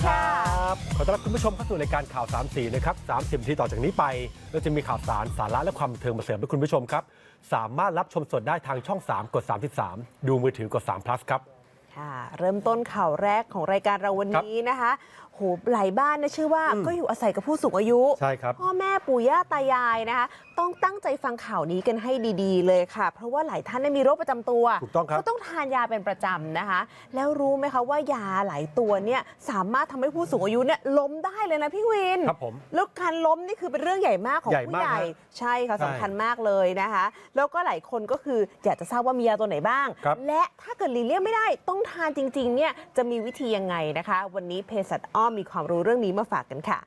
สวัสดีครับขอต้อนรับคุณผู้ชมเข้าสู่รายการข่าว 3 สีนะครับ30นาทีต่อจากนี้ไปเราจะมีข่าวสารสาระและความบันเทิงมาเสริมให้คุณผู้ชมครับ สามารถรับชมสดได้ทางช่อง 3 กด 33 ดูมือถือกด3 plus ครับ ค่ะเริ่มต้นข่าวแรกของรายการเราวันนี้นะคะโหหลายบ้านนะชื่อว่าอืมก็อยู่อาศัยกับผู้สูงอายุ ใช่ครับ พ่อแม่ปู่ย่าตายายนะคะ ต้องตั้งใจฟังข่าวนี้กันให้ดีๆ เลยค่ะ เพราะว่าหลายท่านเนี่ยมีโรคประจำตัวถูกต้องครับ ก็ต้องทานยาเป็นประจำนะคะ แล้วรู้ไหมคะว่ายาหลายตัวเนี่ยสามารถทำให้ผู้สูงอายุเนี่ยล้มได้เลยนะพี่วิน ครับผม แล้วการล้มนี่คือเป็นเรื่องใหญ่มากของใหญ่ผู้มากใหญ่ ฮะใช่ค่ะใช่สำคัญมากเลยนะคะ แล้วก็หลายคนก็คืออยากจะทราบว่ามียาตัวไหนบ้าง ครับ และถ้าเกิดหลีกเลี่ยงไม่ได้ต้องทานจริงๆเนี่ยจะมีวิธียังไงนะคะ วันนี้เภสัชอ้อมมีความรู้เรื่องนี้มาฝากกันค่ะ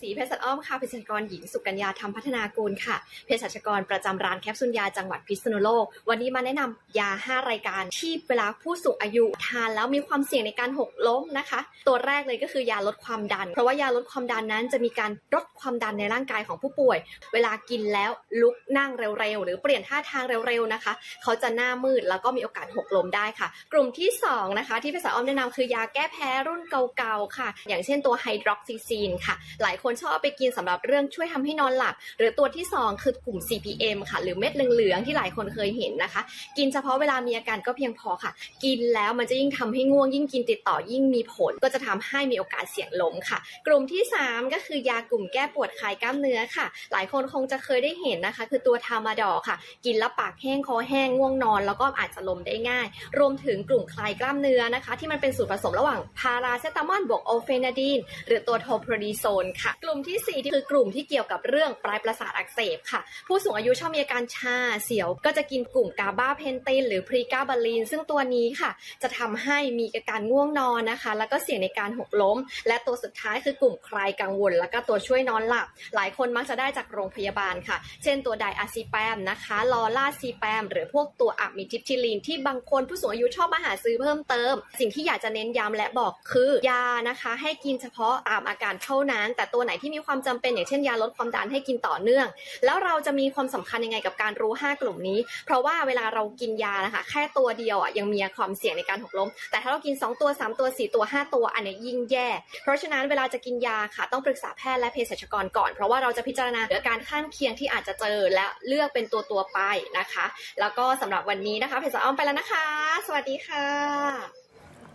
ค่ะข่าวสามสีเภสัชอ้อมค่ะเภสัชกรหญิงสุกัญญาธรรมพัฒนากูลค่ะเภสัชกรประจำร้านแคปซูลยาจังหวัดพิษณุโลก วันนี้มาแนะนำยา 5 รายการที่เวลาผู้สูงอายุทานแล้วมีความเสี่ยงในการหกล้มนะคะ ตัวแรกเลยก็คือยาลดความดัน เพราะว่ายาลดความดันนั้นจะมีการลดความดันในร่างกายของผู้ป่วย เวลากินแล้วลุกนั่งเร็วๆหรือเปลี่ยนท่าทางเร็วๆนะคะ เขาจะหน้ามืดแล้วก็มีโอกาสหกล้มได้ค่ะ กลุ่มที่สองนะคะที่เภสัชอ้อมแนะนำคือยาแก้แพ้รุ่นเก่าๆค่ะ อย่างเช่นตัวไฮดรอกซิซีนค่ะ หลายคนนชอบไปกินสำหรับเรื่องช่วยทำให้นอนหลับ หรือตัวที่สองคือกลุ่ม CPM ค่ะ หรือเม็ดเหลืองๆที่หลายคนเคยเห็นนะคะ กินเฉพาะเวลามีอาการก็เพียงพอค่ะ กินแล้วมันจะยิ่งทำให้ง่วง ยิ่งกินติดต่อยิ่งมีผล ก็จะทำให้มีโอกาสเสี่ยงล้มค่ะ กลุ่มที่ 3 ก็คือยากลุ่มแก้ปวดคลายกล้ามเนื้อค่ะ หลายคนคงจะเคยได้เห็นนะคะ คือตัวทามาดอค่ะ กินแล้วปากแห้งคอแห้งง่วงนอน แล้วก็อาจจะล้มได้ง่าย รวมถึงกลุ่มคลายกล้ามเนื้อนะคะ ที่มันเป็นสูตรผสมระหว่างพาราเซตามอลบวกโอเฟนาดีนหรือตัวโทโพรดีโซนค่ะกลุ่มที่สี่ที่คือกลุ่มที่เกี่ยวกับเรื่องปลายประสาทอักเสบค่ะ ผู้สูงอายุชอบมีอาการชาเสียว ก็จะกินกลุ่มกาบาเพนตินหรือพรีกาบาลีน ซึ่งตัวนี้ค่ะ จะทำให้มีอาการง่วงนอนนะคะ แล้วก็เสี่ยงในการหกล้ม และตัวสุดท้ายคือกลุ่มคลายกังวล แล้วก็ตัวช่วยนอนหลับ หลายคนมักจะได้จากโรงพยาบาลค่ะ เช่นตัวไดอะซิแปมนะคะลอล่าซีแปมหรือพวกตัวอะมิทิปทิลีน ที่บางคนผู้สูงอายุชอบมาหาซื้อเพิ่มเติม สิ่งที่อยากจะเน้นย้ำและบอกคือยานะคะ ให้กินเฉพาะตามอาการเท่านั้น แต่ตัวไหนที่มีความจำเป็นอย่างเช่นยาลดความดันให้กินต่อเนื่อง แล้วเราจะมีความสำคัญยังไงกับการรู้ 5 กลุ่มนี้ เพราะว่าเวลาเรากินยานะคะแค่ตัวเดียวอะยังมีความเสี่ยงในการหกล้ม แต่ถ้าเรากิน 2 ตัว 3 ตัว 4 ตัว 5 ตัว อันเนี้ยยิ่งแย่ เพราะฉะนั้นเวลาจะกินยาค่ะต้องปรึกษาแพทย์และเภสัชกรก่อนเพราะว่าเราจะพิจารณาอาการข้างเคียงที่อาจจะเจอและเลือกเป็นตัวตัวไปนะคะ แล้วก็สำหรับวันนี้นะคะเภสัชอ้อมไปแล้วนะคะ สวัสดีค่ะ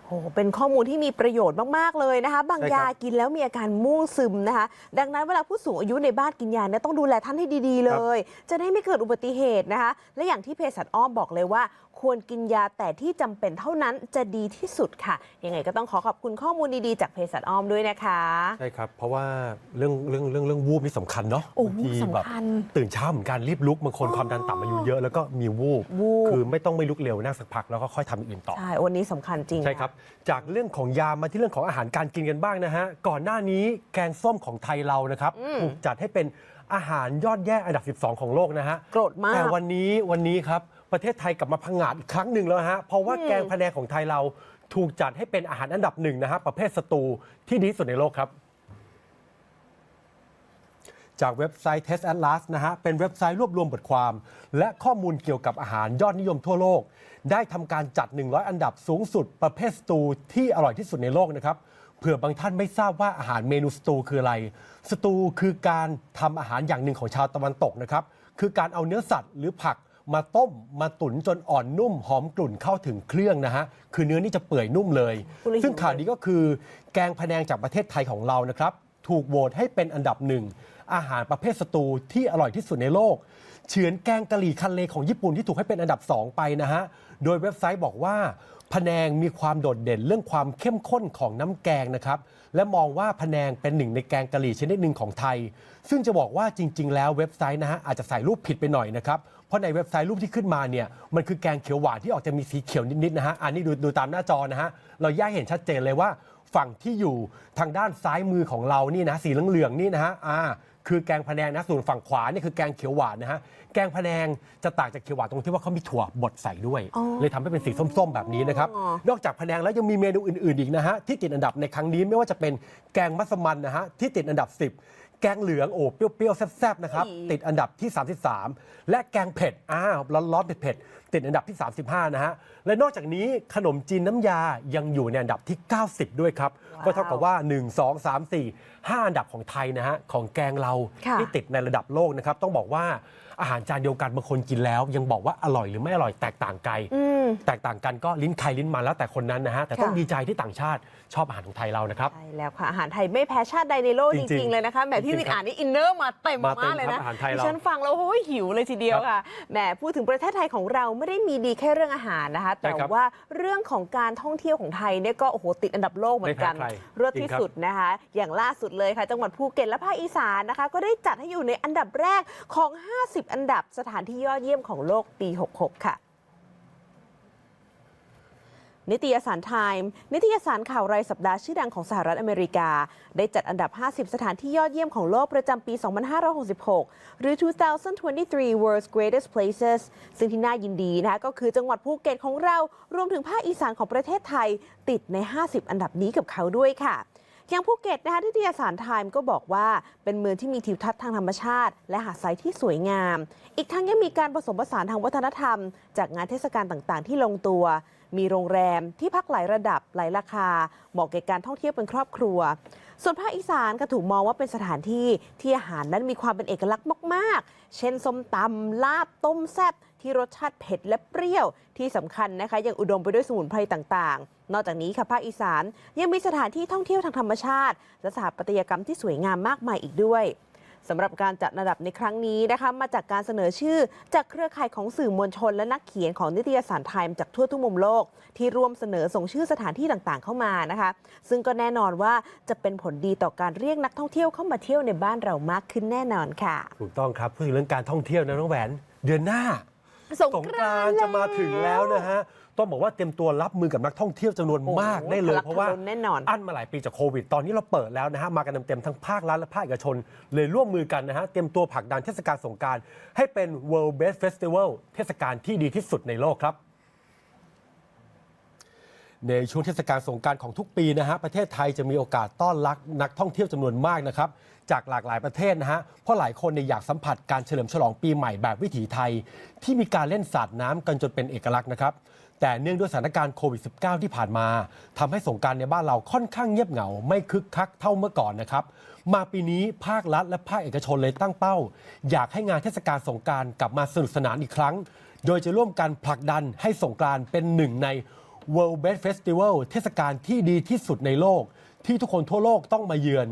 โอ้โหเป็นข้อมูลที่มีประโยชน์มาก ๆ เลยนะคะ บางใช่ครับยากินแล้วมีอาการม่วงซึมนะคะ ดังนั้นเวลาผู้สูงอายุในบ้านกินยาเนี่ยต้องดูแลท่านให้ดี ๆ เลย จะได้ไม่เกิดอุบัติเหตุนะคะ และอย่างที่เภสัชอ้อมบอกเลยว่า ควรกินยาแต่ที่จำเป็นเท่านั้นจะดีที่สุดค่ะยังไงก็ต้องขอขอบคุณข้อมูลดีๆจากเภสัชอ้อมด้วยนะคะใช่ครับ เพราะว่าเรื่องเรื่องเรื่องเรื่องวูบนี่สำคัญเนาะโอ้บางทีวูบแบบสำคัญตื่นเช้าเหมือนกันรีบลุกบางคนอ๋อความดันต่ำอายุเยอะแล้วก็มีวูบวูบคือไม่ต้องไม่ลุกเร็วนั่งสักพักแล้วก็ค่อยทำอย่างอื่นต่อใช่วันนี้สำคัญจริงใช่ครับจากเรื่องของยามาที่เรื่องของอาหารการกินกันบ้างนะฮะก่อนหน้านี้แกงส้มของไทยเรานะครับอืมถูกจัดให้เป็นอาหารยอดแย่อันดับ 12 ของโลกนะฮะโกรธมากแต่วันนี้วันนี้ครับ ประเทศไทยกลับมาพังงาดอีกครั้งหนึ่งแล้วฮะ เพราะว่าแกงพะแนงของไทยเราถูกจัดให้เป็นอาหารอันดับหนึ่งนะฮะประเภทสตูที่ดีที่สุดในโลกครับ จากเว็บไซต์ Test Atlas นะฮะ เป็นเว็บไซต์รวบรวมบทความ และข้อมูลเกี่ยวกับอาหารยอดนิยมทั่วโลก ได้ทำการจัด 100 อันดับสูงสุด ประเภทสตูที่อร่อยที่สุดในโลกนะครับเผื่อบางท่านไม่ทราบว่าอาหารเมนูสตูคืออะไร สตูคือการทำอาหารอย่างหนึ่งของชาวตะวันตกนะครับ คือการเอาเนื้อสัตว์หรือผัก มาต้มมาตุ๋นจนอ่อนนุ่มหอมกลุ่นเข้าถึงเครื่องนะฮะ คือเนื้อนี่จะเปื่อยนุ่มเลยพูดแล้วหิวซึ่งข่าวนี้ก็คือ แกงพะแนงจากประเทศไทยของเรานะครับ ถูกโหวตให้เป็นอันดับหนึ่ง อาหารประเภทสตูที่อร่อยที่สุดในโลก เฉือนแกงกะหรี่คันเลของญี่ปุ่นที่ถูกให้เป็นอันดับ 2 ไปนะฮะ โดยเว็บไซต์บอกว่าพะแนงมีความโดดเด่นเรื่องความเข้มข้นของน้ำแกงนะครับ และมองว่าพะแนงเป็นหนึ่งในแกงกะหรี่ชนิดหนึ่งของไทย ซึ่งจะบอกว่าจริง ๆ แล้วเว็บไซต์นะฮะอาจจะใส่รูปผิดไปหน่อยนะครับ เพราะในเว็บไซต์รูปที่ขึ้นมาเนี่ยมันคือแกงเขียวหวานที่ออกจะมีสีเขียวนิดๆนะฮะอันนี้ดูดูตามหน้าจอนะฮะเราแยกเห็นชัดเจนเลยว่าฝั่งที่อยู่ทางด้านซ้ายมือของเรานี่นะสีเหลืองๆนี่นะฮะอ่าคือแกงพะแนงนะส่วนฝั่งขวานี่คือแกงเขียวหวานนะฮะแกงพะแนงจะต่างจากเขียวหวานตรงที่ว่าเขามีถั่วบดใส่ด้วย อ๋อเลยทำให้เป็นสีส้ม ๆ แบบนี้นะครับอ๋อนอกจากพะแนงแล้วยังมีเมนูอื่น ๆ อีกนะฮะที่ติดอันดับในครั้งนี้ไม่ว่าจะเป็นแกงมัสมั่นนะฮะที่ติดอันดับ 10 แกงเหลืองโอ้เปรี้ยวๆ แซ่บๆ นะครับอีติดอันดับที่ 33 และแกงเผ็ดอ้าวร้อนๆเผ็ดๆ ติดอันดับที่ 35 นะฮะ และนอกจากนี้ขนมจีนน้ำยายังอยู่ในอันดับที่ 90 ด้วยครับว้าวก็เท่ากับว่า 1 2 3 4 5 อันดับของไทยนะฮะ ของแกงเราค่ะที่ติดในระดับโลกนะครับ ต้องบอกว่าอาหารจานเดียวกันบางคนกินแล้ว ยังบอกว่าอร่อยหรือไม่อร่อยแตกต่างกันอืมแตกต่างกันก็ลิ้นใครลิ้นมันแล้วแต่คนนั้นนะฮะแต่ต้องค่ะดีใจที่ต่างชาติชอบอาหารของไทยเรานะครับใช่แล้วค่ะอาหารไทยไม่แพ้ชาติใดในโลกจจริงๆริงๆเลยนะคะแหมพี่จริงๆวินอ่านนี่อินเนอร์มาเต็มมาเต็มมากเลยครันะบอาหารไทยดิเราฉันฟังแล้วโอ้ยหิวเลยทีเดียวครับค่ะแหมพูดถึงประเทศไทยของเราไม่ได้มีดีแค่เรื่องอาหารนะคะใช่แต่ครับว่าเรื่องของการท่องเที่ยวของไทยเนี่ยก็โอ้โหติดอันดับโลกเหมือนกันไม่แพ้ใครเลิศจริที่งครับสุดนะคะ อย่างล่าสุดเลยค่ะ จังหวัดภูเก็ตและภาคอีสานนะคะ ก็ได้จัดให้อยู่ในอันดับแรกของ 50 อันดับสถานที่ยอดเยี่ยมของโลกปี 66 ค่ะ นิตยสารไทม์นิตยสารข่าวรายสัปดาห์ชื่อดังของสหรัฐอเมริกา ได้จัดอันดับ 50 สถานที่ยอดเยี่ยมของโลกประจำปี 2566 หรือ 2023 World's Greatest Places ซึ่งที่น่ายินดีนะคะก็คือจังหวัดภูเก็ตของเรา รวมถึงภาคอีสานของประเทศไทย ติดใน 50 อันดับนี้กับเขาด้วยค่ะอย่างภูเก็ตนะคะนิตยสารไทม์ก็บอกว่าเป็นเมืองที่มีทิวทัศน์ทางธรรมชาติ และหาดทรายที่สวยงาม อีกทั้งยังมีการผสมผสานทางวัฒนธรรม จากงานเทศกาลต่างๆ ที่ลงตัว มีโรงแรมที่พักหลายระดับหลายราคา เหมาะแก่การท่องเที่ยวเป็นครอบครัว ส่วนภาคอีสานก็ถูกมองว่าเป็นสถานที่ที่อาหารนั้นมีความเป็นเอกลักษณ์มาก ๆ เช่นส้มตำลาบต้มแซ่บที่รสชาติเผ็ดและเปรี้ยวที่สำคัญนะคะยังอุดมไปด้วยสมุนไพรต่างๆ นอกจากนี้ค่ะภาคอีสานยังมีสถานที่ท่องเที่ยวทางธรรมชาติและสถาปัตยกรรมที่สวยงามมากมายอีกด้วย สำหรับการจัดอันดับในครั้งนี้นะคะมาจากการเสนอชื่อจากเครือข่ายของสื่อมวลชน และนักเขียนของนิตยสารไทม์จากทั่วทุกมุมโลก ที่ร่วมเสนอส่งชื่อสถานที่ต่างๆ เข้ามานะคะ ซึ่งก็แน่นอนว่าจะเป็นผลดีต่อการเรียกนักท่องเที่ยวเข้ามาเที่ยวในบ้านเรามากขึ้นแน่นอนค่ะ ถูกต้องครับพูดถึงเรื่องการท่องเที่ยวนะน้องแหวน เดือนหน้าสงสงกกรารานนต์ต์จะมาถึงแล้วนะฮะ ต้องบอกว่าเตรียมตัวรับมือกับนักท่องเที่ยวจำนวนโอ้โหมากได้เลยทะลักเพราะว่าทะล้นแน่นอนอั้นมาหลายปีจากโควิด ตอนนี้เราเปิดแล้วนะฮะมากันเต็มๆทั้งภาครัฐและภาคเอกชน เลยร่วมมือกันนะฮะเตรียมตัวผลักดันเทศกาลสงกรารให้เป็น World Best Festival เทศกาลที่ดีที่สุดในโลกครับในช่วงเทศกาลสงกรารของทุกปีนะฮะประเทศไทยจะมีโอกาสต้อนรับนักท่องเที่ยวจำนวนมากนะครับจากหลากหลายประเทศนะฮะเพราะหลายคนเนี่ยอยากสัมผัสการเฉลิมฉลองปีใหม่แบบวิถีไทย ที่มีการเล่นสาดน้ำกันจนเป็นเอกลักษณ์นะครับ แต่เนื่องด้วยสถานการณ์โควิด -19 ที่ผ่านมาทำให้สงการในบ้านเราค่อนข้างเงียบเหงา ไม่คึกคักเท่าเมื่อก่อนนะครับ มาปีนี้ภาครัฐและภาคเอกชนเลยตั้งเป้า อยากให้งานเทศกาลสงการกลับมาสนุกสนานอีกครั้ง โดยจะร่วมกันผลักดันให้สงกานต์เป็นหนึ่งใน World Best Festival เทศกาลที่ดีที่สุดในโลก ที่ทุกคนทั่วโลกต้องมาเยือน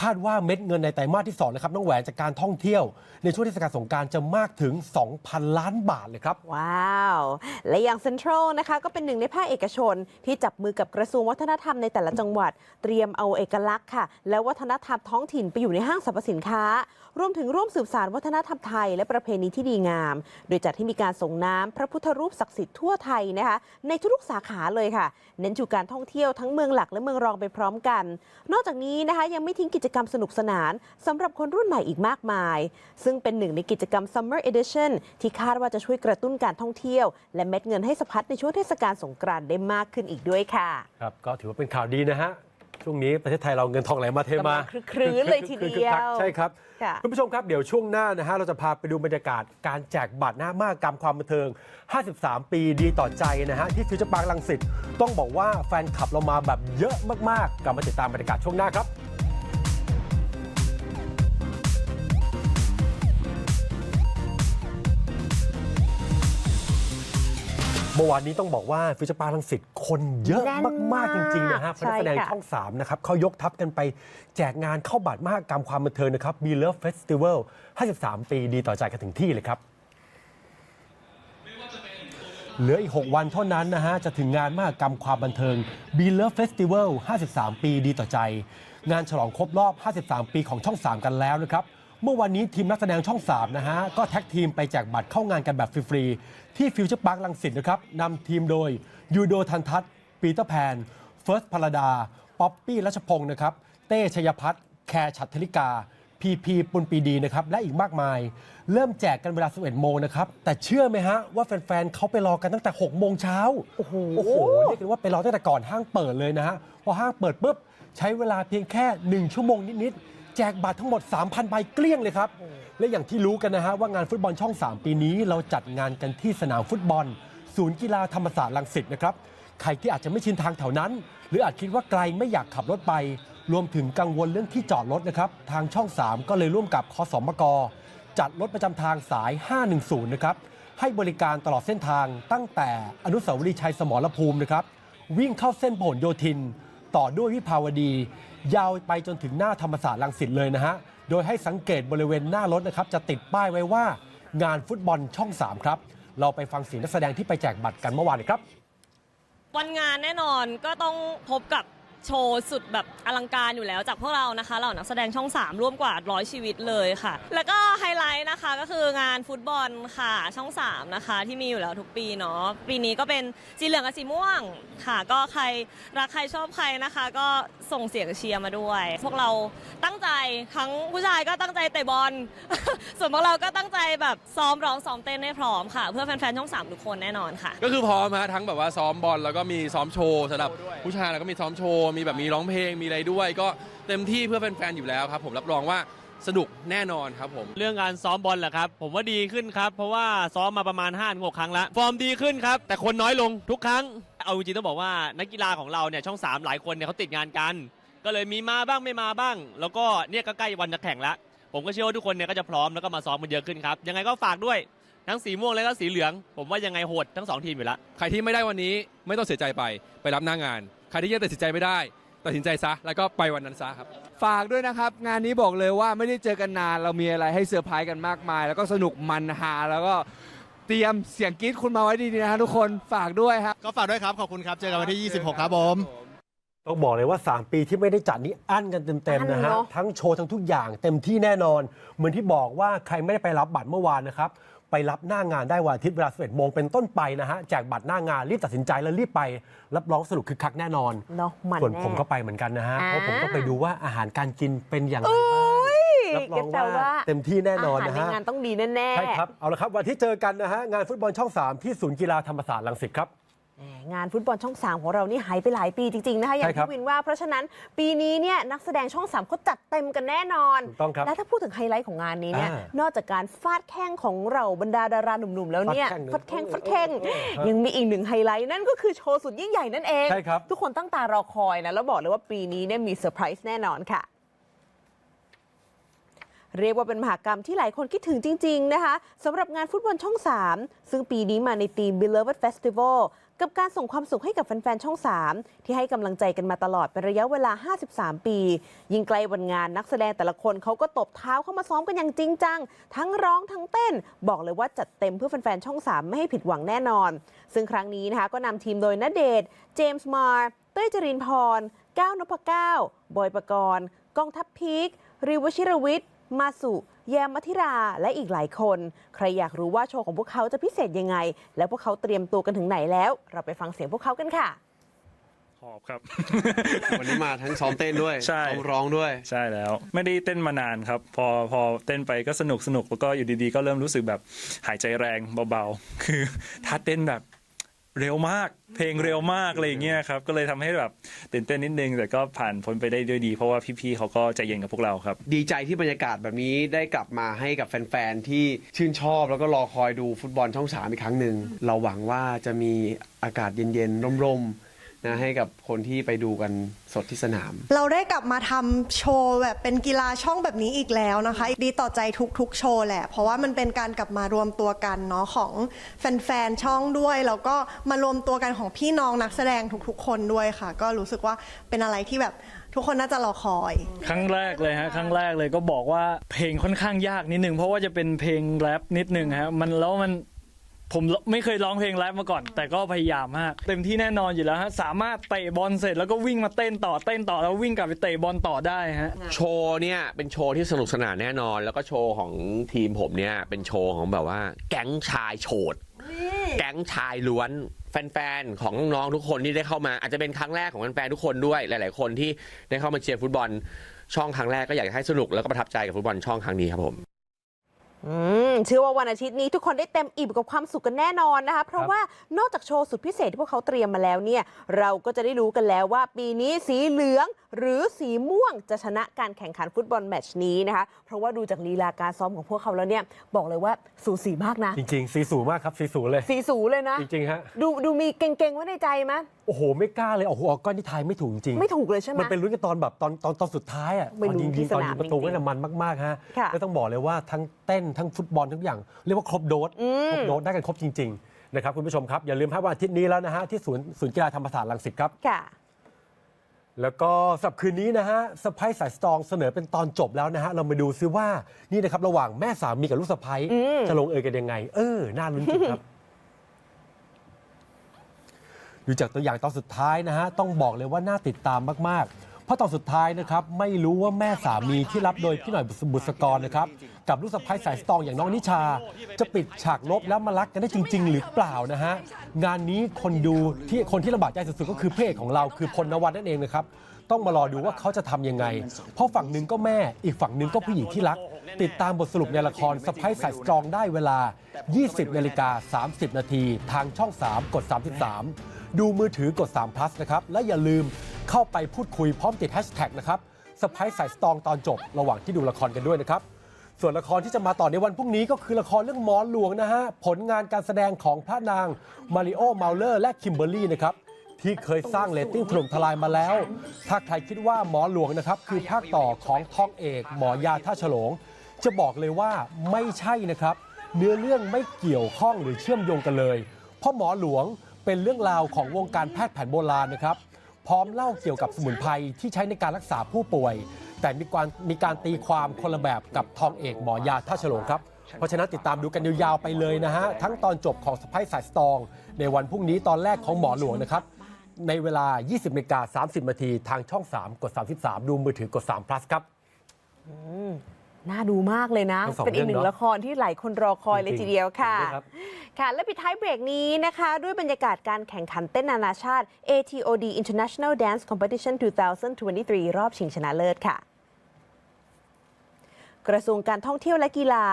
คาดว่าเม็ดเงินในไตรมาสที่2นะครับน้องแหวนจากการท่องเที่ยว ในช่วงเทศกาลสงการจะมากถึง 2,000 ล้านบาทเลยครับ ว้าว และอย่างเซ็นทรัลนะคะ ก็เป็นหนึ่งในภาคเอกชน ที่จับมือกับกระทรวงวัฒนธรรมในแต่ละจังหวัด เตรียมเอาเอกลักษณ์ค่ะ และวัฒนธรรมท้องถิ่นไปอยู่ในห้างสรรพสินค้า รวมถึงร่วมสืบสานวัฒนธรรมไทย และประเพณีที่ดีงาม โดยจัดให้มีการส่งน้ำพระพุทธรูปศักดิ์สิทธิ์ทั่วไทยนะคะในทุกๆสาขาเลยค่ะ เน้นจูการท่องเที่ยวทั้งเมืองหลักและเมืองรองไปพร้อมกัน นอกจากนี้นะคะยังไม่ทิ้งกิจกรรมสนุกสนานสำหรับคนรุ่นใหม่อีกมากมาย ซึ่งเป็นหนึ่งในกิจกรรม Summer Edition ที่คาดว่าจะช่วยกระตุ้นการท่องเที่ยว และเม็ดเงินให้สะพัดในช่วงเทศกาลสงกรานต์ได้มากขึ้นอีกด้วยค่ะ ครับก็ถือว่าเป็นข่าวดีนะฮะช่วงนี้ประเทศไทยเราเงินทองไหลมาเทมากำลังครึ้นๆเลยทีเดียวคึกคักใช่ครับค่ะคุณผู้ชมครับเดี๋ยวช่วงหน้านะฮะเราจะพาไปดูบรรยากาศการแจกบัตรนะฮะมหากรรมความบันเทิง 53 ปีดีต่อใจนะฮะที่ฟิวเจอร์พาร์คลังสิตต้องบอกว่าแฟนคลับเรามาแบบเยอะมากๆกลับมาติดตามบรรยากาศช่วงหน้าครับ เมื่อวานนี้ต้องบอกว่าฟิวเจอร์พาร์คลังสิตคนเยอะแน่นมากๆจริงๆนะฮะเพราะนักแสดงใช่ค่ะ ช่อง 3 นะครับเขายกทัพกันไปแจกงานเข้าบัตรมหกรรมความบันเทิงนะครับ b ี Love Festival 53 ปีดีต่อใจกันถึงที่เลยครับ เหลืออีก 6 วันเท่านั้นนะฮะ จะถึงงานมหกรรมความบันเทิง b ี Love Festival 53 ปีดีต่อใจ งานฉลองครบรอบ 53 ปีของช่อง 3 กันแล้วนะครับ เมื่อวันนี้ทีมนักแสดงช่อง 3 นะฮะ ก็แท็กทีมไปแจกบัตรเข้างานกันแบบฟรีๆ ที่ฟิวเจอร์พาร์คลังสิตนะครับนำทีมโดยยูโดทันทัศน์ปีเตอร์แพน เฟิร์สพลดา ป๊อปปี้รัชพงศ์นะครับ เต้ชยพัฒน์แคร์ฉัตรธริกาพีพีปุณปีดีนะครับ และอีกมากมาย เริ่มแจกกันเวลา 11 โมงนะครับ แต่เชื่อไหมฮะ ว่าแฟน ๆเขาไปรอกันตั้งแต่ 6 โมงเช้า โอ้โหเรียกกันว่าไปรอตั้งแต่ก่อนห้างเปิดเลยนะฮะ พอห้างเปิดปุ๊บ ใช้เวลาเพียงแค่ 1 ชั่วโมงนิด ๆ แจกบัตรทั้งหมด 3,000ใบเกลี้ยงเลยครับ และอย่างที่รู้กันนะฮะว่างานฟุตบอลช่อง 3 ปีนี้เราจัดงานกันที่สนามฟุตบอล ศูนย์กีฬาธรรมศาสตร์ลังสิตนะครับใครที่อาจจะไม่ชินทางแถวนั้น หรืออาจคิดว่าไกลไม่อยากขับรถไป รวมถึงกังวลเรื่องที่จอดรถนะครับทางช่อง 3 ก็เลยร่วมกับคสมกจัดรถประจำทางสาย 510 นะครับให้บริการตลอดเส้นทางตั้งแต่อนุสาวรีย์ชัยสมรภูมินะครับวิ่งเข้าเส้นพหลโยธิน ต่อด้วยวิภาวดี ยาวไปจนถึงหน้าธรรมศาสตร์ลังสิตเลยนะฮะ โดยให้สังเกตบริเวณหน้ารถนะครับ จะติดป้ายไว้ว่างานฟุตบอลช่อง 3 ครับ เราไปฟังเสียงนักแสดงที่ไปแจกบัตรกันเมื่อวานเลยครับ วันงานแน่นอนก็ต้องพบกับ โชว์สุดแบบอลังการอยู่แล้วจากพวกเรานะคะเหล่านักแสดงช่อง 3 ร่วมกว่าร้อยชีวิตเลยค่ะ แล้วก็ไฮไลท์นะคะก็คืองานฟุตบอลค่ะช่อง 3 นะคะ ที่มีอยู่แล้วทุกปีเนาะปีนี้ก็เป็นสีเหลืองกับสีม่วงค่ะ ก็ใครรักใครชอบใครนะคะ ก็ส่งเสียงเชียร์มาด้วย พวกเราตั้งใจทั้งผู้ชายก็ตั้งใจเตะบอล ส่วนพวกเราก็ตั้งใจแบบซ้อมร้องซ้อมเต้นให้พร้อมค่ะ เพื่อแฟนๆช่อง3ทุกคนแน่นอนค่ะ ก็คือพร้อมฮะทั้งแบบว่าซ้อมบอลแล้วก็มีซ้อมโชว์สำหรับผู้ชายแล้วก็มีซ้อมโชว์มีแบบมีร้องเพลงมีอะไรด้วย ก็เต็มที่เพื่อแฟนๆอยู่แล้วครับ ผมรับรองว่าสนุกแน่นอนครับผมเรื่องการซ้อมบอลแหละครับ ผมว่าดีขึ้นครับ เพราะว่าซ้อมมาประมาณ5้าหกครั้งแล้วฟอร์มดีขึ้นครับ แต่คนน้อยลงทุกครั้ง เอาจริงๆต้องบอกว่านักกีฬาของเราเนี่ยช่อง 3 หลายคนเนี่ยเขาติดงานกัน ก็เลยมีมาบ้างไม่มาบ้าง แล้วก็เนี่ยก็ใกล้วันจะแข่งแล้วผมก็เชื่อว่าทุกคนเนี่ยก็จะพร้อมแล้วก็มาซ้อมกันเยอะขึ้นครับยังไงก็ฝากด้วยทั้งสีม่วงและก็สีเหลือง ผมว่ายังไงโหดทั้งสองทีมอยู่แล้วใครที่ไม่ได้วันนี้ไม่ต้องเสียใจไปไปรับหน้างาน ใครที่ยังตัดสินใจไม่ได้ตัดสินใจซะ แล้วก็ไปวันนั้นซะครับ ฝากด้วยนะครับ งานนี้บอกเลยว่าไม่ได้เจอกันนาน เรามีอะไรให้เซอร์ไพรส์กันมากมาย แล้วก็สนุกมันฮาแล้วก็ เตรียมเสียงกรี๊ดคุณมาไว้ดีๆนะฮะทุกคนฝากด้วยครับ ก็ฝากด้วยครับ ขอบคุณครับ เจอกันวันที่ 26 ครับผม ต้องบอกเลยว่า 3 ปีที่ไม่ได้จัดนี้อั้นกันเต็ม ๆ นะฮะ อั้นเนอะ ทั้งโชว์ทั้งทุกอย่างเต็มที่แน่นอน เหมือนที่บอกว่าใครไม่ได้ไปรับบัตรเมื่อวานนะครับ ไปรับหน้างานได้วันอาทิตย์เวลา 11โมงเป็นต้นไปนะฮะแจกบัตรหน้างานรีบตัดสินใจแล้วรีบไป รับรองสนุกคึกคักแน่นอน เนาะมันส่วนแน่ ผมก็ไปเหมือนกันนะฮะอ่าเพราะผมก็ไปดูว่าอาหารการกินเป็นอย่างไรบ้าง รับรองก็แปลว่าว่าเต็มที่แน่นอนอาหารนะในฮะงานต้องดีแน่ๆใช่ครับเอาละครับวันที่เจอกันนะฮะงานฟุตบอลช่อง 3 ที่ศูนย์กีฬาธรรมศาสตร์ลังสิตครับแหมงานฟุตบอลช่อง 3 ของเรานี่หายไปหลายปีจริง ๆ นะคะ อย่างใช่ครับที่วินว่าเพราะฉะนั้นปีนี้เนี่ยนักแสดงช่อง3เขาจัดเต็มกันแน่นอนถูกต้องครับและถ้าพูดถึงไฮไลท์ของงานนี้เนี่ยอ่านอกจากการฟาดแข้งของเราบรรดาดาราหนุ่มๆ แล้วเนี่ยฟาฟาดดแข้แข้งงเนอะฟาดแข้งเออเออยังมีอีกหนึ่งไฮไลท์นั่นก็คือโชว์สุดยิ่งใหญ่นั่นเองใช่ครับทุกคนตั้งตารอคอยนะแล้วบอกเลยว่าปีนี้เนี่ยมีเซอร์ไพรส์แน่นอนค่ะ เรียกว่าเป็นมหากรรมที่หลายคนคิดถึงจริง ๆ นะคะสำหรับงานฟุตบอลช่อง 3 ซึ่งปีนี้มาในธีม Beloved Festival กับการส่งความสุขให้กับแฟน ๆ ช่อง 3 ที่ให้กำลังใจกันมาตลอดเป็นระยะเวลา 53 ปี ยิ่งใกล้วันงานนักแสดงแต่ละคนเขาก็ตบเท้าเข้ามาซ้อมกันอย่างจริงจัง ทั้งร้องทั้งเต้น บอกเลยว่าจัดเต็มเพื่อแฟน ๆ ช่อง 3 ไม่ให้ผิดหวังแน่นอน ซึ่งครั้งนี้นะคะก็นำทีมโดยณเดชเจมส์มาร์เต้ยจรินพรก้าวนพก้าวบอยปกรณ์กองทัพพีคริววชิรวิทย์ มาสุแยมมัธิราและอีกหลายคน ใครอยากรู้ว่าโชว์ของพวกเขาจะพิเศษยังไง และพวกเขาเตรียมตัวกันถึงไหนแล้ว เราไปฟังเสียงพวกเขากันค่ะ หอบครับ วันนี้มาทั้งซ้อมเต้นด้วยใช่ ซ้อมร้องด้วย ใช่แล้ว ไม่ได้เต้นมานานครับ พอพอเต้นไปก็สนุกสนุกแล้วก็อยู่ดีๆ ก็เริ่มรู้สึกแบบหายใจแรงเบาๆ คือถ้าเต้นแบบ เร็วมาก เพลงเร็วมากอะไรอย่างเงี้ยครับ ก็เลยทำให้แบบตื่นเต้นนิดนึง แต่ก็ผ่านพ้นไปได้ด้วยดี เพราะว่าพี่ๆเขาก็ใจเย็นกับพวกเราครับ ดีใจที่บรรยากาศแบบนี้ได้กลับมาให้กับแฟนๆ ที่ชื่นชอบแล้วก็รอคอยดูฟุตบอลช่องสามอีกครั้งหนึ่ง เราหวังว่าจะมีอากาศเย็นๆร่มๆ นะให้กับคนที่ไปดูกันสดที่สนาม เราได้กลับมาทำโชว์แบบเป็นกีฬาช่องแบบนี้อีกแล้วนะคะ ดีต่อใจทุกๆ โชว์แหละ เพราะว่ามันเป็นการกลับมารวมตัวกันเนาะของแฟนๆ ช่องด้วย แล้วก็มารวมตัวกันของพี่น้องนักแสดงทุกๆ คนด้วยค่ะ ก็รู้สึกว่าเป็นอะไรที่แบบทุกคนน่าจะรอคอย ครั้งแรกเลยฮะครั้งแรกเลยก็บอกว่าเพลงค่อนข้างยากนิดนึงเพราะว่าจะเป็นเพลงแรปนิดนึงฮะมันแล้วมัน ผมไม่เคยร้องเพลงแรปมาก่อน แต่ก็พยายามมากเต็มที่แน่นอนอยู่แล้วฮะสามารถเตะบอลเสร็จแล้วก็วิ่งมาเต้นต่อเต้นต่อแล้ววิ่งกลับไปเตะบอลต่อได้ฮะโชว์เนี่ยเป็นโชว์ที่สนุกสนานแน่นอน แล้วก็โชว์ของทีมผมเนี่ยเป็นโชว์ของแบบว่า แก๊งชายโฉดแก๊งชายล้วนแฟนๆ ของน้องๆ ทุกคนที่ได้เข้ามา อาจจะเป็นครั้งแรกของแฟนๆ ทุกคนด้วย หลาย ๆ คนที่ได้เข้ามาเชียร์ฟุตบอลช่องครั้งแรกก็อยากให้สนุกแล้วก็ประทับใจกับฟุตบอลช่องครั้งนี้ครับผมอืม เชื่อว่าวันอาทิตย์นี้ทุกคนได้เต็มอิ่มกับความสุขกันแน่นอนนะคะ เพราะว่านอกจากโชว์สุดพิเศษที่พวกเขาเตรียมมาแล้วเนี่ย เราก็จะได้รู้กันแล้วว่าปีนี้สีเหลือง หรือสีม่วงจะชนะการแข่งขันฟุตบอลแมตช์นี้นะคะ เพราะว่าดูจากลีลาการซ้อมของพวกเขาแล้วเนี่ยบอกเลยว่าสูสีมากนะ จริง ๆ สีสูงมากครับสีสูงเลย สีสูเลยนะ จริง ๆ ฮะ ดูดูมีเก่งๆไว้ในใจไหม โอ้โห ไม่กล้าเลย โอ้โหออกก้อนที่ไทยไม่ถูกจริงไม่ถูกเลยใช่ไหมมันเป็นลุ้นกันตอนแบบตอนตอนตอนสุดท้ายอะไม่ตอนรู้ยิงที่ยิงตอนสนามยิงประตูจริงๆก็น่ะมันมากๆฮะค่ะแล้วต้องบอกเลยว่าทั้งเต้นทั้งฟุตบอลทุกอย่าง เรียกว่าครบโดสอืม ครบโดสได้กันครบจริง ๆ นะครับคุณผู้ชมครับอย่าลืมครับว่าอาทิตย์นี้แล้วนะฮะที่ศูนย์ศูนย์กีฬาธรรมศาสตร์รังสิตครับ ค่ะ แล้วก็สำหรับคืนนี้นะฮะสไปสายสตรองเสนอเป็นตอนจบแล้วนะฮะ เรามาดูซิว่านี่นะครับ ระหว่างแม่สามีกับลูกสะใภ้อืม จะลงเอยกันยังไง เออ น่าลุ้นจริงครับ ดูจากตัวอย่างตอนสุดท้ายนะฮะ ต้องบอกเลยว่าน่าติดตามมาก ๆ เพราะตอนสุดท้ายนะครับไม่รู้ว่าแม่สามีที่รับโดยพี่หน่อยบุษกรนะครับกับลูกสะใภ้สายสตรองอย่างน้องนิชา จะปิดฉากลบแล้วมารักกันได้จริง ๆ หรือเปล่านะฮะงานนี้คนดูที่คนที่ลำบากใจสุดๆก็คือเอกของเราคือพลนวัตนั่นเองนะครับต้องมารอดูว่าเขาจะทำยังไง เพราะฝั่งหนึ่งก็แม่ อีกฝั่งหนึ่งก็ผู้หญิงที่รัก ติดตามบทสรุปในละครสไปสายสตรองได้เวลา 20นาฬิกา30 นาที ทางช่อง 3 กด 33 ดูมือถือกด3 plus นะครับ และอย่าลืม เข้าไปพูดคุยพร้อมติดแฮชแท็กนะครับสไปสายสตองตอนจบ ระหว่างที่ดูละครกันด้วยนะครับ ส่วนละครที่จะมาต่อในวันพรุ่งนี้ก็คือละครเรื่องหมอหลวงนะฮะ ผลงานการแสดงของพระนางมาริโอมาเลอร์และคิมเบอร์รี่นะครับที่เคยสร้างเรตติ้งถล่มทลายมาแล้ว ถ้าใครคิดว่าหมอหลวงนะครับ คือภาคต่อของท้องเอก หมอยาท่าฉลง จะบอกเลยว่าไม่ใช่นะครับ เนื้อเรื่องไม่เกี่ยวข้องหรือเชื่อมโยงกันเลย เพราะหมอหลวงเป็นเรื่องราวของวงการแพทย์แผนโบราณนะครับ พร้อมเล่าเกี่ยวกับสมุนไพรที่ใช้ในการรักษาผู้ป่วย แต่มีการมีการตีความคนละแบบกับทองเอกหมอยาท่าฉลงครับ เพราะฉะนั้นติดตามดูกันยาวๆไปเลยนะฮะ ทั้งตอนจบของสไปซ์สายสตอง ในวันพรุ่งนี้ตอนแรกของหมอหลวงนะครับ ในเวลา 20นาฬิกา30นาทีทางช่อง 3 กด 33 ดูมือถือกด3 plus ครับ น่าดูมากเลยนะ ทั้งสองเป็นอีกหนึ่เรื่องงเนอะละครที่หลายคนรอคอยเลยจริงๆทีเดียวค่ะ จริงๆครับ ค่ะ และปิดท้ายเบรกนี้นะคะ ด้วยบรรยากาศการแข่งขันเต้นนานาชาติ ATOD International Dance Competition 2023 รอบชิงชนะเลิศค่ะ กระทรวงการท่องเที่ยวและกีฬา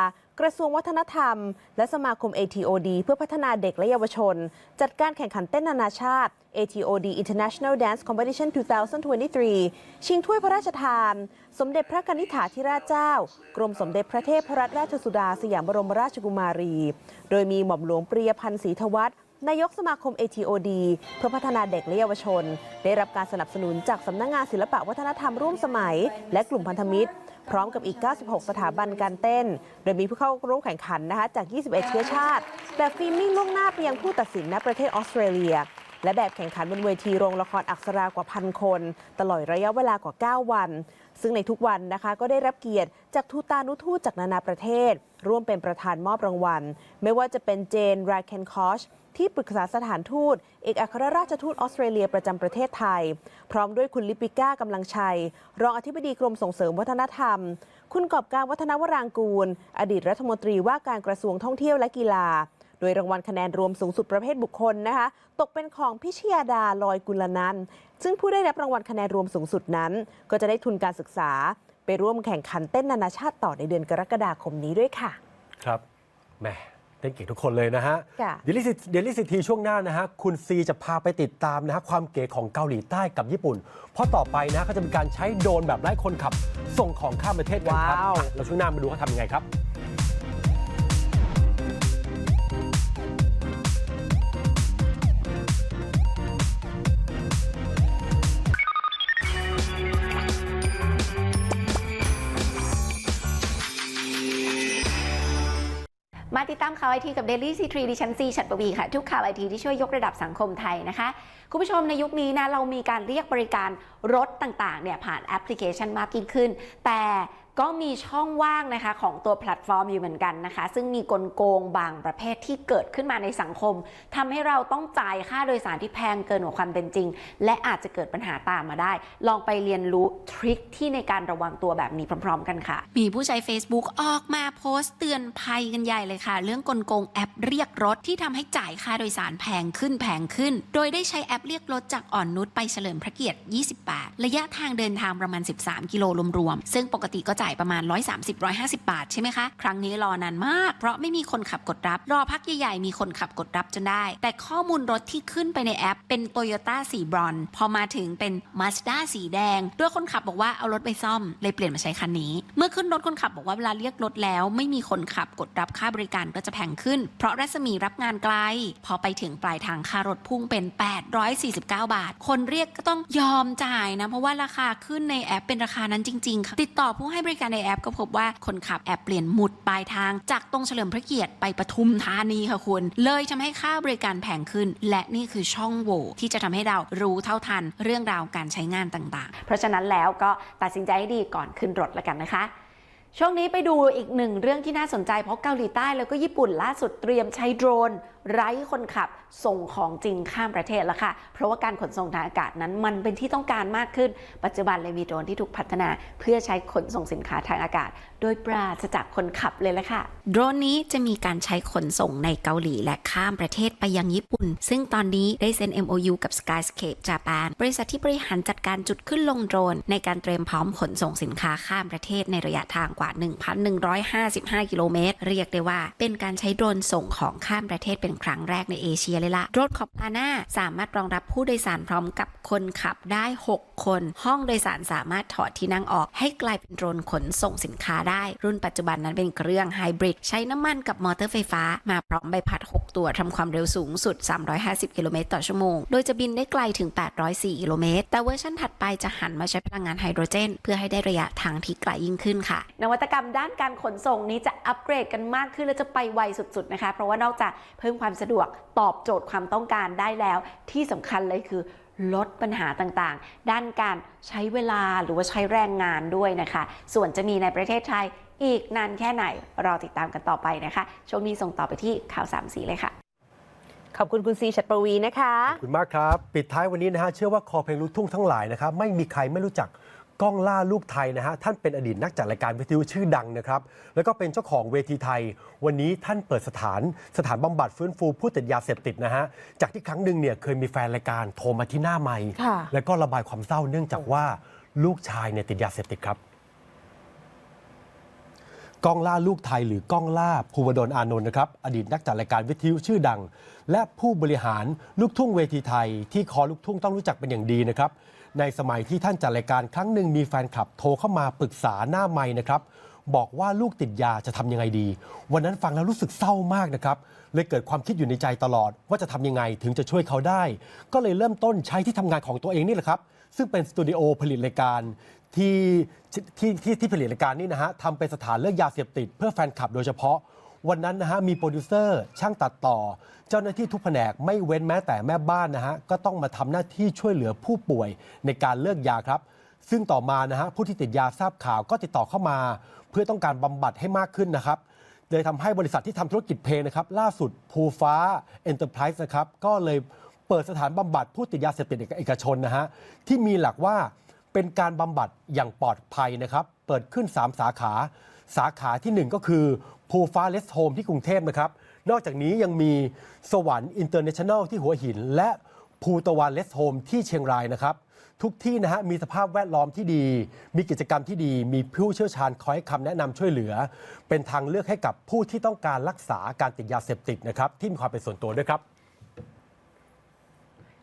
กระทรวงวัฒนธรรม และสมาคม ATOD เพื่อพัฒนาเด็กและเยาวชน จัดการแข่งขันเต้นนานาชาติ ATOD International Dance Competition 2023 ชิงถ้วยพระราชทาน สมเด็จพระกนิษฐาธิราชเจ้า กรมสมเด็จพระเทพรัตนราชสุดา สยามบรมราชกุมารี โดยมีหม่อมหลวงปรียพันธ์ศรีทวัฒน์ นายกสมาคม ATOD เพื่อพัฒนาเด็กและเยาวชน ได้รับการสนับสนุนจากสำนักงานศิลปะวัฒนธรรมร่วมสมัย และกลุ่มพันธมิตร พร้อมกับอีก 96 สถาบันการเต้น โดยมีผู้เข้าร่วมแข่งขันนะคะจาก 21 เชื้อชาติ แบบฟิล์มมิ่งล่วงหน้าไปยังผู้ตัดสินณประเทศออสเตรเลีย และแบบแข่งขันบนเวทีโรงละครอักษรากว่าพันคน ตลอดระยะเวลากว่า 9 วัน ซึ่งในทุกวันนะคะก็ได้รับเกียรติจากทูตานุทูตจากนานาประเทศ ร่วมเป็นประธานมอบรางวัล ไม่ว่าจะเป็นเจนไรเคนคอชที่ปรึกษาสถานทูต เอกอัครราชทูตออสเตรเลียประจำประเทศไทย พร้อมด้วยคุณลิปิก้ากำลังชัย รองอธิบดีกรมส่งเสริมวัฒนธรรม คุณกอบการวัฒนวรางกูล อดีตรัฐมนตรีว่าการกระทรวงท่องเที่ยวและกีฬา โดยรางวัลคะแนนรวมสูงสุดประเภทบุคคลนะคะ ตกเป็นของพิชยาดาลอยกุลนันท์ซึ่งผู้ได้รับรางวัลคะแนนรวมสูงสุดนั้น ก็จะได้ทุนการศึกษา ไปร่วมแข่งขันเต้นนานาชาติต่อในเดือนกรกฎาคมนี้ด้วยค่ะ ครับแหมเต้นเก่งทุกคนเลยนะฮะ ค่ะ เดลิสิเดลิสิทีช่วงหน้านะฮะ คุณซีจะพาไปติดตามนะฮะ ความเก๋ของเกาหลีใต้กับญี่ปุ่น เพราะต่อไปนะเขาจะมีการใช้โดรนแบบไร้คนขับ ส่งของข้ามประเทศกันครับว้าว อะเราช่วงหน้ามาดูเขาทำยังไงครับ ตามข่าวไอทีกับ Daily C3 ดิฉันซีฉัดปวีค่ะ ทุกข่าวไอทีที่ช่วยยกระดับสังคมไทยนะคะ คุณผู้ชมในยุคนี้นะเรามีการเรียกบริการรถต่างๆเนี่ยผ่านแอปพลิเคชันมากยิ่งขึ้น แต่ ก็มีช่องว่างนะคะของตัวแพลตฟอร์มอยู่เหมือนกันนะคะ ซึ่งมีกลโกงบางประเภทที่เกิดขึ้นมาในสังคมทำให้เราต้องจ่ายค่าโดยสารที่แพงเกินกว่าความเป็นจริง และอาจจะเกิดปัญหาตามมาได้ ลองไปเรียนรู้ทริคที่ในการระวังตัวแบบนี้พร้อม ๆ กันค่ะ มีผู้ใช้ Facebook ออกมาโพสต์เตือนภัยกันใหญ่เลยค่ะ เรื่องกลโกงแอปเรียกรถที่ทำให้จ่ายค่าโดยสารแพงขึ้นแพงขึ้น โดยได้ใช้แอปเรียกรถจากอ่อนนุชไปเฉลิมพระเกียรติ28ระยะทางเดินทางประมาณ 13 กิโลรวมๆซึ่งปกติก็จ่ายประมาณ 130-150 บาทใช่ไหมคะ ครั้งนี้รอนานมาก เพราะไม่มีคนขับกดรับ รอพักใหญ่ๆ มีคนขับกดรับจนได้ แต่ข้อมูลรถที่ขึ้นไปในแอป เป็น Toyota สีบรอน พอมาถึงเป็น Mazda สีแดง ด้วยคนขับบอกว่าเอารถไปซ่อม เลยเปลี่ยนมาใช้คันนี้ เมื่อขึ้นรถคนขับบอกว่าเวลาเรียกรถแล้ว ไม่มีคนขับกดรับค่าบริการก็จะแพงขึ้น เพราะรัศมีรับงานไกล พอไปถึงปลายทางค่ารถพุ่งเป็น 849 บาท คนเรียกก็ต้องยอมจ่ายนะเพราะว่าราคาขึ้นในแอปเป็นราคานั้นจริงๆค่ะติดต่อผู้ให้บริการในแอปก็พบว่าคนขับแอปเปลี่ยนหมุดปลายทาง จากตรงเฉลิมพระเกียรติไปปทุมธานีค่ะคุณ เลยทำให้ค่าบริการแพงขึ้น และนี่คือช่องโหว่ที่จะทำให้เรารู้เท่าทันเรื่องราวการใช้งานต่างๆ เพราะฉะนั้นแล้วก็ตัดสินใจให้ดีก่อนขึ้นรถแล้วกันนะคะช่วงนี้ไปดูอีกหนึ่งเรื่องที่น่าสนใจเพราะเกาหลีใต้แล้วก็ญี่ปุ่นล่าสุดเตรียมใช้โดรน ไร้คนขับส่งของจริงข้ามประเทศแล้วค่ะ เพราะว่าการขนส่งทางอากาศนั้นมันเป็นที่ต้องการมากขึ้น ปัจจุบันเลยมีโดรนที่ถูกพัฒนา เพื่อใช้ขนส่งสินค้าทางอากาศ โดยปราศจากคนขับเลยละค่ะ โดรนนี้จะมีการใช้ขนส่งในเกาหลีและข้ามประเทศไปยังญี่ปุ่น ซึ่งตอนนี้ได้เซ็น MOU กับ Skyscape Japan บริษัทที่บริหารจัดการจุดขึ้นลงโดรน ในการเตรียมพร้อมขนส่งสินค้าข้ามประเทศในระยะทางกว่า 1,155 กิโลเมตร เรียกได้ว่าเป็นการใช้โดรนส่งของข้ามประเทศเป็นครั้งแรกในเอเชียเลยล่ะรนของอาน่าสามารถรองรับผู้โดยสารพร้อมกับคนขับได้ 6 คน ห้องโดยสารสามารถถอดที่นั่งออก ให้กลายเป็นโดรนขนส่งสินค้าได้ รุ่นปัจจุบันนั้นเป็นเครื่องไฮบริดใช้น้ำมันกับมอเตอร์ไฟฟ้า มาพร้อมใบพัด 6 ตัวทำความเร็วสูงสุด 350 กิโลเมตรต่อชั่วโมง โดยจะบินได้ไกลถึง 804 กิโลเมตร แต่เวอร์ชันถัดไปจะหันมาใช้พลังงานไฮโดรเจน เพื่อให้ได้ระยะทางที่ไกลยิ่งขึ้นค่ะ นวัตกรรมด้านการขนส่งนี้จะอัปเกรดกันมากขึ้นและจะไปไวสุดๆนะคะ เพราะว่านอกจากเพิ่มความสะดวกตอบโจทย์ความต้องการได้แล้ว ที่สำคัญเลยคือลดปัญหาต่างๆ ด้านการใช้เวลาหรือว่าใช้แรงงานด้วยนะคะ ส่วนจะมีในประเทศไทยอีกนานแค่ไหนรอติดตามกันต่อไปนะคะ ช่วงนี้ส่งต่อไปที่ข่าวสามสีเลยค่ะ ขอบคุณคุณซีชัดประวีนะคะ ขอบคุณมากครับ ปิดท้ายวันนี้นะฮะ เชื่อว่าคอเพลงลูกทุ่งทั้งหลายนะครับ ไม่มีใครไม่รู้จัก ก้องล่าลูกไทยนะฮะท่านเป็นอดีตนักจัดรายการวิทยุชื่อดังนะครับ แล้วก็เป็นเจ้าของเวทีไทย วันนี้ท่านเปิดสถานสถานบำบัดฟื้นฟูผู้ติดยาเสพติดนะฮะจากที่ครั้งหนึ่งเนี่ยเคยมีแฟนรายการโทรมาที่หน้าไมค์ค่ะแล้วก็ระบายความเศร้าเนื่องจากว่าลูกชายเนี่ยติดยาเสพติดครับก้องล่าลูกไทยหรือก้องล่าภูวดลอานนท์นะครับ อดีตนักจัดรายการวิทยุชื่อดัง และผู้บริหารลูกทุ่งเวทีไทย ที่คอลูกทุ่งต้องรู้จักเป็นอย่างดีนะครับ ในสมัยที่ท่านจัดรายการครั้งหนึ่งมีแฟนคลับโทรเข้ามาปรึกษาหน้าไม้นะครับ บอกว่าลูกติดยาจะทำยังไงดี วันนั้นฟังแล้วรู้สึกเศร้ามากนะครับ เลยเกิดความคิดอยู่ในใจตลอด ว่าจะทำยังไงถึงจะช่วยเขาได้ ก็เลยเริ่มต้นใช้ที่ทำงานของตัวเองนี่แหละครับ ซึ่งเป็นสตูดิโอผลิตรายการที่ที่ที่ที่ผลิตรายการนี่นะฮะทำเป็นสถานเลิกยาเสพติด เพื่อแฟนคลับโดยเฉพาะ วันนั้นนะฮะมีโปรดิวเซอร์ช่างตัดต่อ เจ้าหน้าที่ทุกแผนกไม่เว้นแม้แต่แม่บ้านนะฮะก็ต้องมาทำหน้าที่ช่วยเหลือผู้ป่วยในการเลิกยาครับ ซึ่งต่อมานะฮะผู้ที่ติดยาทราบข่าวก็ติดต่อเข้ามา เพื่อต้องการบำบัดให้มากขึ้นนะครับเลยทำให้บริษัทที่ทำธุรกิจเพลงนะครับล่าสุดภูฟ้าเอ็นเตอร์ไพรส์นะครับก็เลยเปิดสถานบำบัดผู้ติดยาเสพติดเอกชนนะฮะที่มีหลักว่าเป็นการบำบัดอย่างปลอดภัยนะครับ เปิดขึ้น 3 สาขา สาขาทีหนึ่1 ก็คือภูฟ้าเลสโฮมที่กรุงเทพนะครับ นอกจากนี้ยังมีสวรรค์อินเตอร์เนชั่นแนลที่หัวหิน และภูตะวันเลสโฮมที่เชียงรายนะครับ ทุกที่นะฮะมีสภาพแวดล้อมที่ดี มีกิจกรรมที่ดี มีผู้เชี่ยวชาญคอยคำแนะนำช่วยเหลือ เป็นทางเลือกให้กับผู้ที่ต้องการรักษาการติดยาเสพติดนะครับที่มีความเป็นส่วนตัวด้วยครับ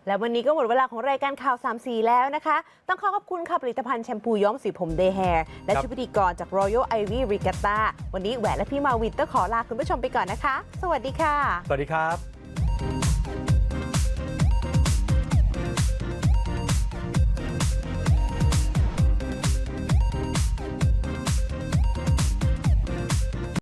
และวันนี้ก็หมดเวลาของรายการข่าวสามสีแล้วนะคะ ต้องขอขอบคุณค่ะผลิตภัณฑ์แชมพูย้อมสีผมเดย์แฮร์และชุดพิธีกรจาก Royal Ivy Regatta วันนี้แหวนและพี่มาวินต้องขอลาคุณผู้ชมไปก่อนนะคะ สวัสดีค่ะ สวัสดีครับ